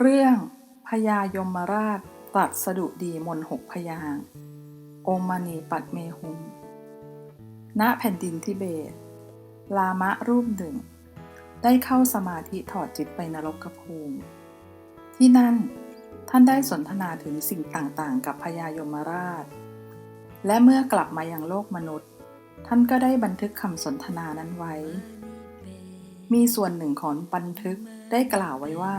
เรื่องพญายมราชตรัสสดุดีมนหกพยางโอมณีปัดเมหุม ณแผ่นดินทิเบต ลามะรูปหนึ่ง ได้เข้าสมาธิถอดจิตไปนรกภูมิ ที่นั่นท่านได้สนทนาถึงสิ่งต่างๆ กับพญายมราช และเมื่อกลับมายังโลกมนุษย์ ท่านก็ได้บันทึกคำสนทนานั้นไว้ มีส่วนหนึ่งของบันทึกได้กล่าวไว้ว่า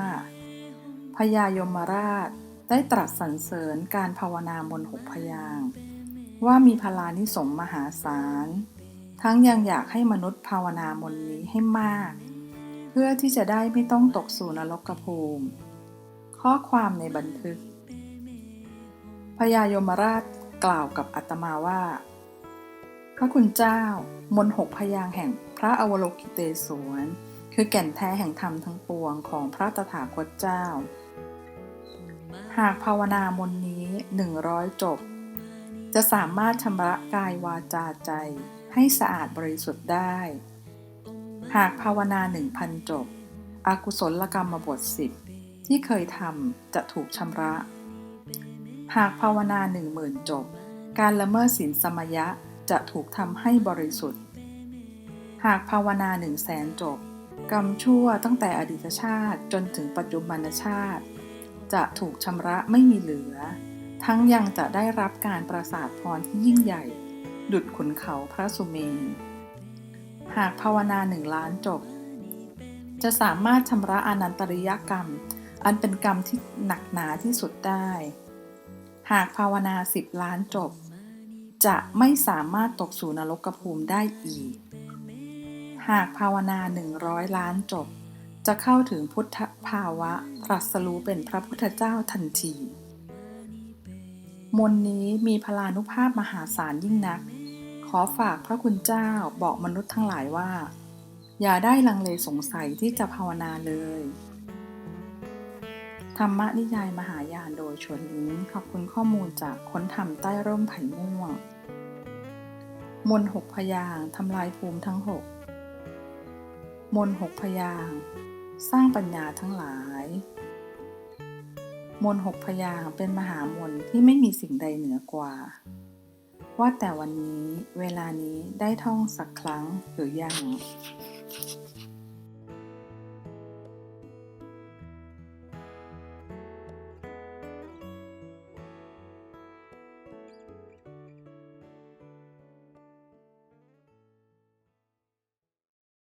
พญายมราชได้ตรัสสรรเสริญการภาวนามนหกพยางว่ามีพลานิสงมหาศาล ทั้งยังอยากให้มนุษย์ภาวนามนนี้ให้มาก เพื่อที่จะได้ไม่ต้องตกสู่นรกภูมิ ข้อความในบันทึก พญายมราชกล่าวกับอาตมาว่า พระคุณเจ้ามนหกพยางแห่งพระอวโลกิเตศวรคือแก่นแท้แห่งธรรมทั้งปวงของพระตถาคตเจ้า หากภาวนามนนี้หนึ่งร้อยจบ จะสามารถชำระกายวาจาใจให้สะอาดบริสุทธิ์ได้ หากภาวนาหนึ่งพันจบ อากุศลกรรมบทสิบที่เคยทำจะถูกชำระ หากภาวนาหนึ่งหมื่นจบ การละเมิดศีลสมยะจะถูกทำให้บริสุทธิ์ หากภาวนาหนึ่งแสนจบ กรรมชั่วตั้งแต่อดีตชาติจนถึงปัจจุบันชาติ จะถูกชำระไม่มีเหลือ ทั้งยังจะได้รับการประสาทพรที่ยิ่งใหญ่ ดุดขุนเขาพระสุเมน หากภาวนาหนึ่งล้านจบ จะสามารถชำระอนันตริยกรรม อันเป็นกรรมที่หนักหนาที่สุดได้ หากภาวนาสิบล้านจบ จะไม่สามารถตกสู่นรกภูมิได้อีก หากภาวนาหนึ่งร้อยล้านจบ จะเข้าถึงพุทธภาวะตรัสรู้เป็นพระพุทธเจ้าทันที มนนี้มีพลานุภาพมหาศาลยิ่งนัก ขอฝากพระคุณเจ้าบอกมนุษย์ทั้งหลายว่า อย่าได้ลังเลสงสัยที่จะภาวนาเลย ธรรมนิยายมหายานโดยชวนลิ้นขอบคุณข้อมูลจากค้นทำใต้ร่มไผ่ม่วง มนหกพยางทำลายภูมิทั้งหกมนหกพยาง สร้างปัญญาทั้งหลาย มนหกพยางเป็นมหามนที่ไม่มีสิ่งใดเหนือกว่า ว่าแต่วันนี้เวลานี้ได้ท่องสักครั้งหรือยัง